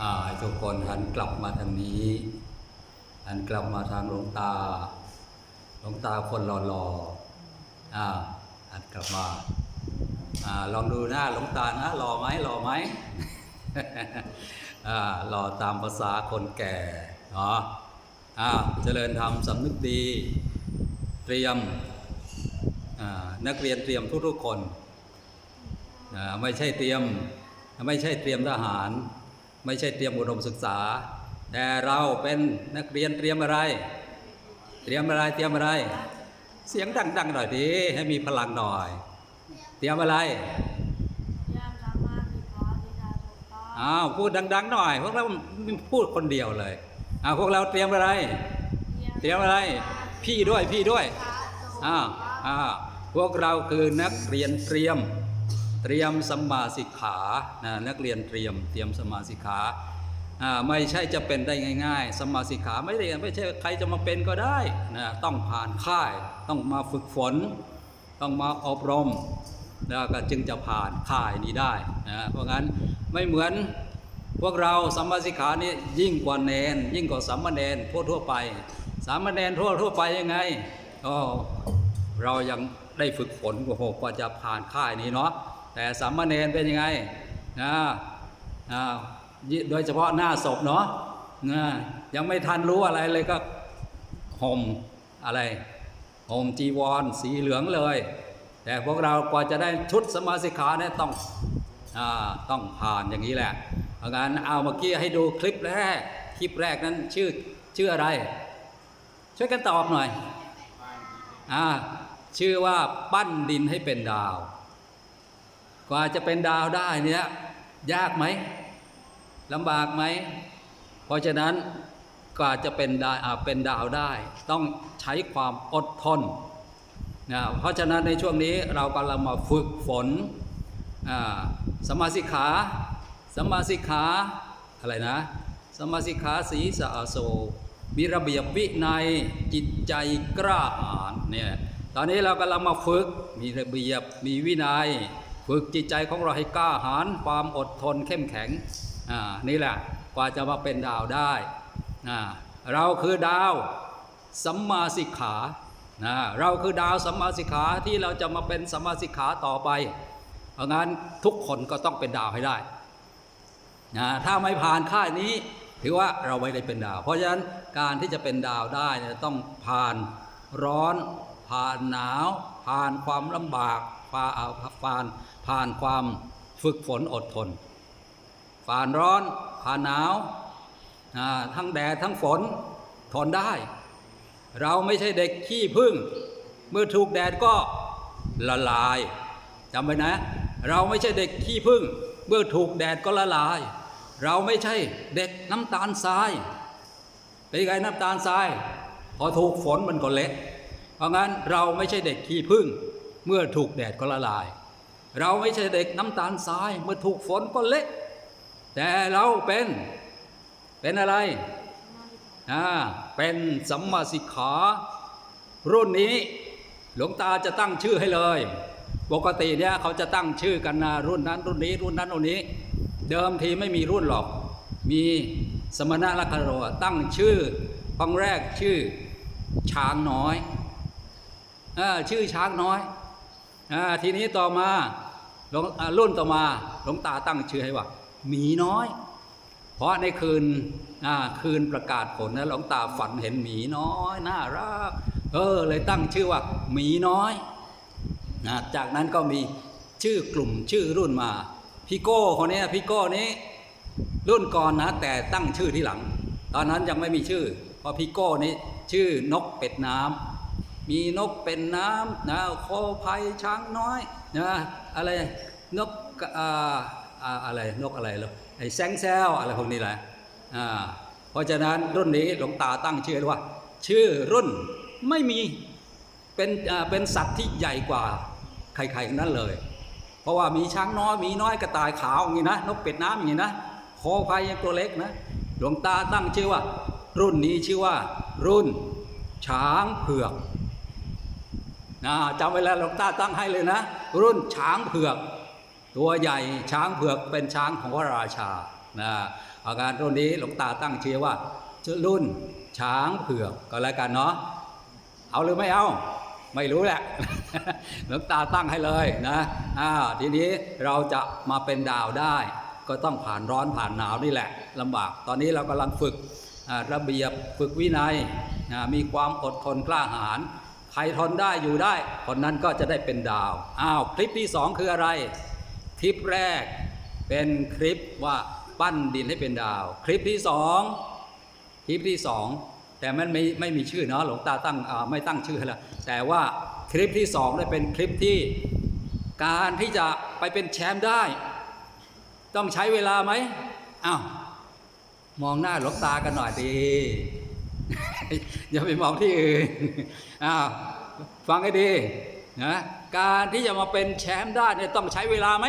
อ่าให้ทุกคนหันกลับมาทางนี้ หันกลับมาทางหลวงตา หลวงตาคนหล่อๆอ่าหันกลับมาอ่าลองดูหน้าหลวงตานะหล่อไหมหล่อไหมอ่าหล่อตามภาษาคนแก่เนาะอ่าเจริญธรรมสำนึกดี เตรียมอ่านักเรียนเตรียมทุกๆคนอ่าไม่ใช่เตรียม ไม่ใช่เตรียมทหาร ไม่ใช่เตรียมอุดมศึกษา แต่เราเป็นนักเรียนเตรียมอะไร เตรียมอะไรเตรียมอะไร เสียงดังๆหน่อยดิให้มีพลังหน่อย เตรียมอะไรเรียนสามารถวิเคราะห์วิชาถูกต้องอ้าวพูดดัง ๆ หน่อยพวกเราพูดคนเดียวเลยอ้าวพวกเราเตรียมอะไร เตรียมอะไร พี่ด้วยพี่ด้วยอ้าวอ้าวพวกเราคือนักเรียนเตรียม เตรียมสมมาสิกขานะนักเรียนเตรียมเตรียมสมมาสิกขาไม่ใช่จะเป็นได้ง่าย ๆสมมาสิกขาไม่ได้ไม่ใช่ใครจะมาเป็นก็ได้นะต้องผ่านค่ายต้องมาฝึกฝน ต้องมาอบรมแล้วก็จึงจะผ่านค่ายนี้ได้นะเพราะงั้นไม่เหมือนพวกเราสัมมาสิกขานี่ยิ่งกว่าเนน ยิ่งกว่าสามเณรทั่วทั่วไปสามเณรทั่วทั่วไปยังไงก็เรายังได้ฝึกฝนกว่ากว่าจะผ่านค่ายนี้เนาะ แต่สามเณรเป็นยังไงนะโดยเฉพาะหน้าศพเนาะนะยังไม่ทันรู้อะไรเลยก็ห่มอะไรห่มจีวร สีเหลืองเลย แต่พวกเรากว่าจะได้ชุดสมาสิกขาเนี่ยต้องอต้องผ่านอย่างนี้แหละเพราะงั้นเอาเมื่อกี้ให้ดูคลิปแรกคลิปแรกนั้นชื่อชื่ออะไร ช่วยกันตอบหน่อยอ่าชื่อว่าปั้นดินให้เป็นดาว กว่าจะเป็นดาวได้เนี่ยยากไหมลำบากไหม เพราะฉะนั้นกว่าจะเป็นดาวอ่าเป็นดาวได้ ต้องใช้ความอดทนนะเพราะฉะนั้นในช่วงนี้เรากำลังมาฝึกฝนสมาสิกขาสมาสิกขาอะไรนะสมาสิกขาสีสะอาโซมีระเบียบวินัยจิตใจกล้าหาญเนี่ยตอนนี้เรากำลังมาฝึกมีระเบียบมีวินัย ฝึกจิตใจของเราให้กล้าหาญความอดทนเข้มแข็งอ่านี่แหละกว่าจะมาเป็นดาวได้อ่าเราคือดาวสัมมาสิกขานะเราคือดาวสัมมาสิกขาที่เราจะมาเป็นสัมมาสิกขาต่อไปเพราะงั้นทุกคนก็ต้องเป็นดาวให้ได้นะถ้าไม่ผ่านค่ายนี้ถือว่าเราไม่ได้เป็นดาว เพราะฉะนั้นการที่จะเป็นดาวได้เนี่ยต้องผ่านร้อน ผ่านหนาว ผ่านความลำบาก ผ่านผ่านผ่านความฝึกฝนอดทน ผ่านร้อนผ่านหนาวทั้งแดดทั้งฝนทนได้ เราไม่ใช่เด็กขี้พึ่ง เมื่อถูกแดดก็ละลายจำไว้นะ เราไม่ใช่เด็กขี้พึ่ง เมื่อถูกแดดก็ละลาย เราไม่ใช่เด็กน้ำตาลทรายเป็นไงน้ำตาลทราย พอถูกฝนมันก็เละเพราะงั้นเราไม่ใช่เด็กขี้พึ่ง เมื่อถูกแดดก็ละลาย เราไม่ใช่เด็กน้ำตาลทราย เมื่อถูกฝนก็เละแต่เราเป็นเป็นอะไรอ่าเป็นสัมมาสิกขา รุ่นนี้หลวงตาจะตั้งชื่อให้เลย ปกติเนี่ยเขาจะตั้งชื่อกันนะรุ่นนั้น รุ่นนี้รุ่นนั้นรุ่นนี้ เดิมทีไม่มีรุ่นหรอก มีสมณะลักขโรตั้งชื่อครั้งแรกชื่อช้างน้อยอชื่อช้างน้อย อาทีนี้ต่อมาหลวงรุ่นต่อมาหลวงตาตั้งชื่อให้ว่าหมีน้อย เพราะในคืนอ่าคืนประกาศผลนะหลวงตาฝันเห็นหมีน้อยน่ารักเออเลยตั้งชื่อว่าหมีน้อยนะจากนั้นก็มีชื่อกลุ่มชื่อรุ่นมาพี่โก้คนนี้พี่โก้นี้ รุ่นก่อนนะแต่ตั้งชื่อที่หลัง ตอนนั้นยังไม่มีชื่อเพราะพี่โก้นี้ชื่อนกเป็ดน้ำ มีนกเป็นน้ำนะโคภัยช้างน้อยนะอะไรนกอ่าอ่าอะไรนกอะไรหรอไอ้แซงแซวอะไรพวกนี้แหละอ่าเพราะฉะนั้นรุ่นนี้หลวงตาตั้งชื่อว่า ชื่อรุ่นไม่มีเป็นอ่าเป็นสัตว์ที่ใหญ่กว่าใครๆนั้นเลย เพราะว่ามีช้างน้อยมีน้อยกระต่ายขาวอย่างนี้นะนกเป็ดน้ำอย่างนี้นะโคภัยยังตัวเล็กนะหลวงตาตั้งชื่อว่า รุ่นนี้ชื่อว่า รุ่น ช้างเผือก นะจำไว้แล้วหลวงตาตั้งให้เลยนะ รุ่นช้างเผือก ตัวใหญ่ช้างเผือกเป็นช้างของพระราชานะอาการรุ่นนี้หลวงตาตั้งชื่อว่าชรุ่นช้างเผือกก็แล้วกันเนาะเอาหรือไม่เอาไม่รู้แหละหลวงตาตั้งให้เลยนะอ่าทีนี้เราจะมาเป็นดาวได้ ก็ต้องผ่านร้อนผ่านหนาวนี่แหละลำบาก ตอนนี้เรากำลังฝึกระเบียบฝึกวินัยมีความอดทนกล้าหาญ ครทนได้อยู่ได้ คนนั้นก็จะได้เป็นดาวอ้าวคลิปที่สองคืออะไร คลิปแรกเป็นคลิปว่าปั้นดินให้เป็นดาว คลิปที่สองคลิปที่สองแต่มันไม่ไม่มีชื่อเนาะหลวงตาตั้งไม่ตั้งชื่อแล้วแต่ว่าคลิปที่สองได้เป็นคลิปที่การที่จะไปเป็นแชมป์ได้ ต้องใช้เวลาไหมอ้าวมองหน้าหลวงตากันหน่อยดี อย่าไปมองที่อื่นอ้าวฟังให้ดีนะการที่จะมาเป็นแชมป์ได้เนี่ยต้องใช้เวลาไหม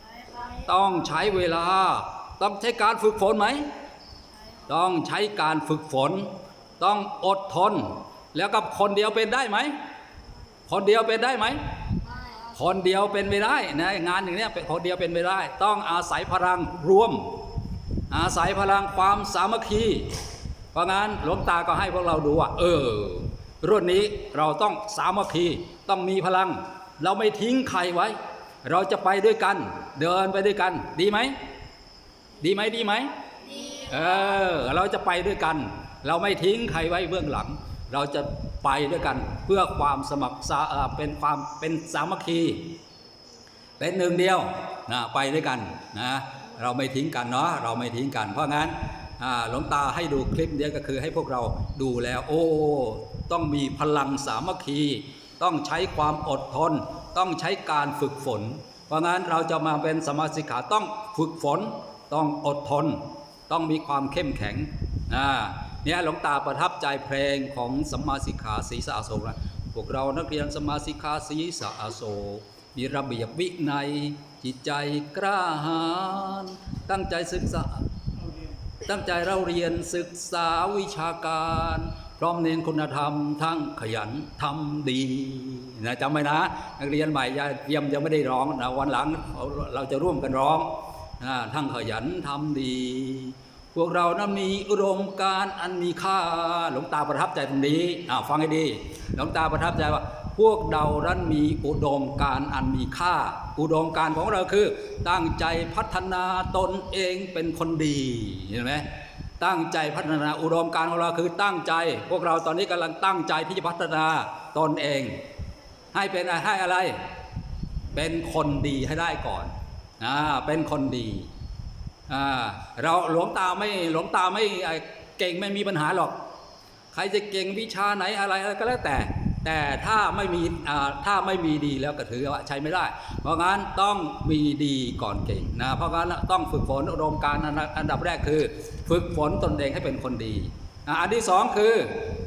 ใช้ครับต้องใช้เวลา ต้องใช้การฝึกฝนไหม ต้องใช้การฝึกฝน ต้องอดทน แล้วกับคนเดียวเป็นได้ไหม คนเดียวเป็นได้ไหมไม่ครับคนเดียวเป็นไม่ได้นะงานอย่างเนี้ยเป็นคนเดียวเป็นไม่ได้ ต้องอาศัยพลังรวม อาศัยพลังความสามัคคี เพราะงั้นหลวงตาก็ให้พวกเราดูว่า เออ รุ่นนี้เราต้องสามัคคีต้องมีพลัง เราไม่ทิ้งใครไว้ เราจะไปด้วยกัน เดินไปด้วยกัน ดีไหมดีไหมดีไหมเออเราจะไปด้วยกัน เราไม่ทิ้งใครไว้เบื้องหลัง เราจะไปด้วยกันเพื่อความสมัครสาเออเป็นความเป็นสามัคคี เป็นหนึ่งเดียวนะไปด้วยกันนะเราไม่ทิ้งกันเนาะเราไม่ทิ้งกัน เพราะงั้น หลวงตาให้ดูคลิปเนี้ยก็คือให้พวกเราดูแล้ว โอ้ ต้องมีพลังสามัคคี ต้องใช้ความอดทน ต้องใช้การฝึกฝน เพราะงั้นเราจะมาเป็นสมาสิกขาต้องฝึกฝน ต้องอดทน ต้องมีความเข้มแข็งเนี่ยหลวงตาประทับใจเพลงของสัมมาสิกขาศีสะอาโศกนะพวกเรานักเรียนสมมาสิกขาศีสะอาโศกมีระเบียบวินัยจิตใจกล้าหาญตั้งใจศึกษา ตั้งใจเราเรียนศึกษาวิชาการ พร้อมเน้นคุณธรรม ทั้งขยันทำดีนะจำไว้นะ นักเรียนใหม่ย่ามยังไม่ได้ร้องนะวันหลังเราเราจะร่วมกันร้องนะทั้งขยันทำดี พวกเรานั้นมีอุดมการอันมีค่าหลวงตาประทับใจตรงนี้อ่าฟังให้ดี หลวงตาประทับใจว่า พวกเรานั้นมีอุดมการอันมีค่า อุดมการของเราคือ ตั้งใจพัฒนาตนเองเป็นคนดีเห็นไหมตั้งใจพัฒนาอุดมการของเราคือตั้งใจ พวกเราตอนนี้กำลังตั้งใจที่จะพัฒนาตนเอง ให้เป็นให้อะไร เป็นคนดีให้ได้ก่อนอ่าเป็นคนดีอ่าเราหลวงตาไม่หลวงตาไม่เก่งไม่มีปัญหาหรอก ใครจะเก่งวิชาไหนอะไรอะไรก็แล้วแต่ แต่ถ้าไม่มีถ้าไม่มีดีแล้วก็ถือว่าใช้ไม่ได้ เพราะงั้นต้องมีดีก่อนเก่งนะเพราะงั้นต้องฝึกฝนอุดมการอันดับแรกคือ ฝึกฝนตนเองให้เป็นคนดีอันที่สองคือ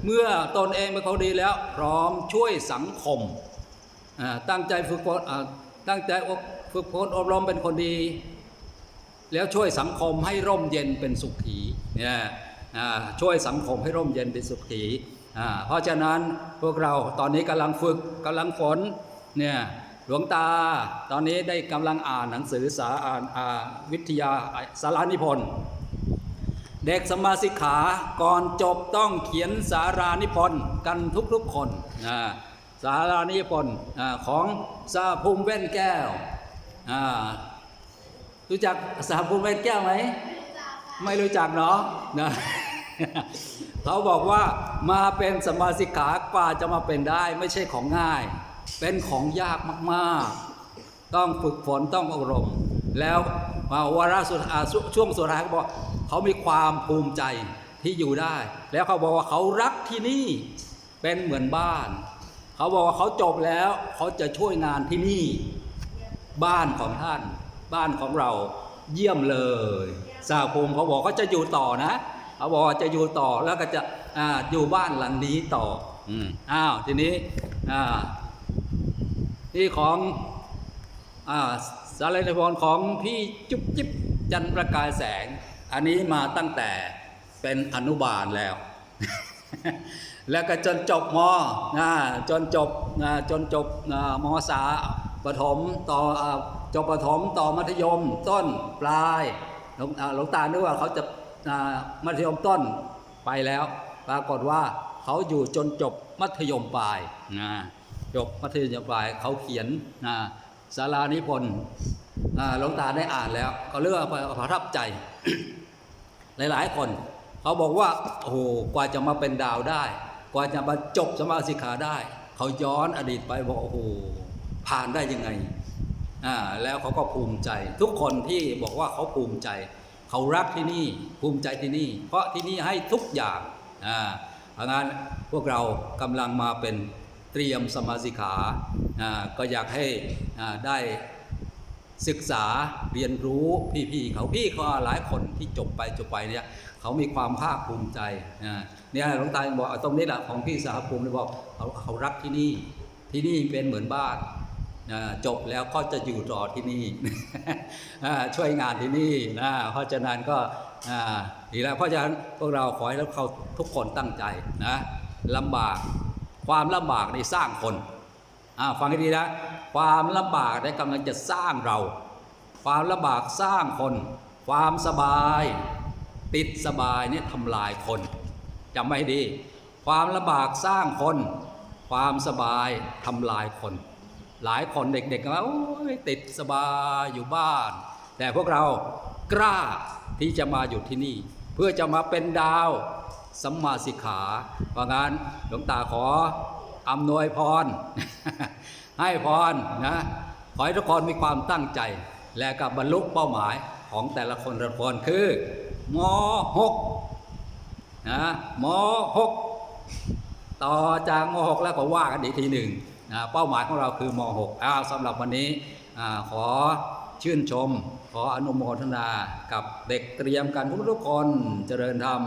เมื่อตนเองเป็นคนดีแล้ว พร้อมช่วยสังคมตั้งใจฝึกฝนตั้งใจฝึกฝนอบรมเป็นคนดี แล้วช่วยสังคมให้ร่มเย็นเป็นสุขีเนี่ยช่วยสังคมให้ร่มเย็นเป็นสุขี เพราะฉะนั้นพวกเราตอนนี้กำลังฝึกกำลังฝนเนี่ยหลวงตาตอนนี้ได้กำลังอ่านหนังสือสาอ่านวิทยาสารานิพนธ์เด็กสมาสิกขาก่อนจบต้องเขียนสารานิพนธ์กันทุกๆคนสารานิพนธ์ของสาภูมิแว่นแก้วรู้จักสาภูมิแว่นแก้วไหม ไม่รู้จักเนาะ เขาบอกว่ามาเป็นสมาสิกากว่าจะมาเป็นได้ไม่ใช่ของง่าย เป็นของยากมากๆ ต้องฝึกฝนต้องอบรม แล้ววาระสุดช่วช่วงสุดท้ายเขาบอกเขามีความภูมิใจที่อยู่ได้ แล้วเขาบอกว่าเขารักที่นี่เป็นเหมือนบ้าน เขาบอกว่าเขาจบแล้วเขาจะช่วยงานที่นี่ บ้านของท่าน บ้านของเราเยี่ยมเลยสาภูมิเขาบอกเขาจะอยู่ต่อนะ เขาบอกว่าจะอยู่ต่อแล้วก็จะอ่าอยู่บ้านหลังนี้ต่ออืมอ้าวทีนี้อ่าที่ของอ่าสารนพรของพี่จุ๊บจิ๊บจันทร์ประกายแสง อันนี้มาตั้งแต่เป็นอนุบาลแล้ว แล้วก็จนจบมนะจนจบนะจนจบนะมสาประถมต่ออ่าจบประถมต่อมัธยมต้นปลายหลวงอ่าหลวงตานึกว่าเขาจะอ่า มัธยมต้นไปแล้ว ปรากฏว่าเขาอยู่จนจบมัธยมปลายนะจบมัธยมปลายเขาเขียนนะสารานิพนธ์หลวงตาได้อ่านแล้วก็เลือกประทับใจ หลายๆ คนเขาบอกว่าโอ้โหกว่าจะมาเป็นดาวได้ กว่าจะมาจบสมาสิกขาได้ เขาย้อนอดีตไปบอกโอ้โหผ่านได้ยังไงอ่าแล้วเขาก็ภูมิใจ ทุกคนที่บอกว่าเขาภูมิใจ เขารักที่นี่ภูมิใจที่นี่ เพราะที่นี่ให้ทุกอย่างอาเพราะงั้นพวกเรากำลังมาเป็นเตรียมสมาสิขาก็อยากให้ได้ศึกษาเรียนรู้พี่ๆเขาพี่เขาหลายคนที่จบไปจบไปเนี่ยเขามีความภาคภูมิใจเนี่ยหลวงตาบอกตรงนี้แหละของพี่สาภูมิบอกเขาเขารักที่นี่ที่นี่เป็นเหมือนบ้าน จบแล้วก็จะอยู่ต่อที่นี่ช่วยงานที่นี่นะเพราะฉะนั้นก็ดีแล้วเพราะฉะนั้นพวกเราขอให้เขาทุกคนตั้งใจนะลำบากความลำบากในสร้างคนฟังให้ดีนะความลำบากได้กำลังจะสร้างเรา ความลำบากสร้างคน ความสบาย ติดสบายเนี่ยทำลายคนจำไว้ดี ความลำบากสร้างคน ความสบายทำลายคน หลายคนเด็กๆก็ว่าโอ้ยติดสบายอยู่บ้าน แต่พวกเรากล้าที่จะมาอยู่ที่นี่ เพื่อจะมาเป็นดาวสัมมาสิกขา เพราะงั้นหลวงตาขออำนวยพร ให้พรนะขอให้ทุกคนมีความตั้งใจ และกับบรรลุเป้าหมายของแต่ละคนแต่ละคนคือมหกนะมหกต่อจากมหกแล้วก็ว่ากันอีกทีหนึ่ง นะเป้าหมายของเราคือม .6 อ้าวสำหรับวันนี้อขอชื่นชม ขออนุโมทนากับเด็กเตรียมการทุกๆคนเจริญธรรม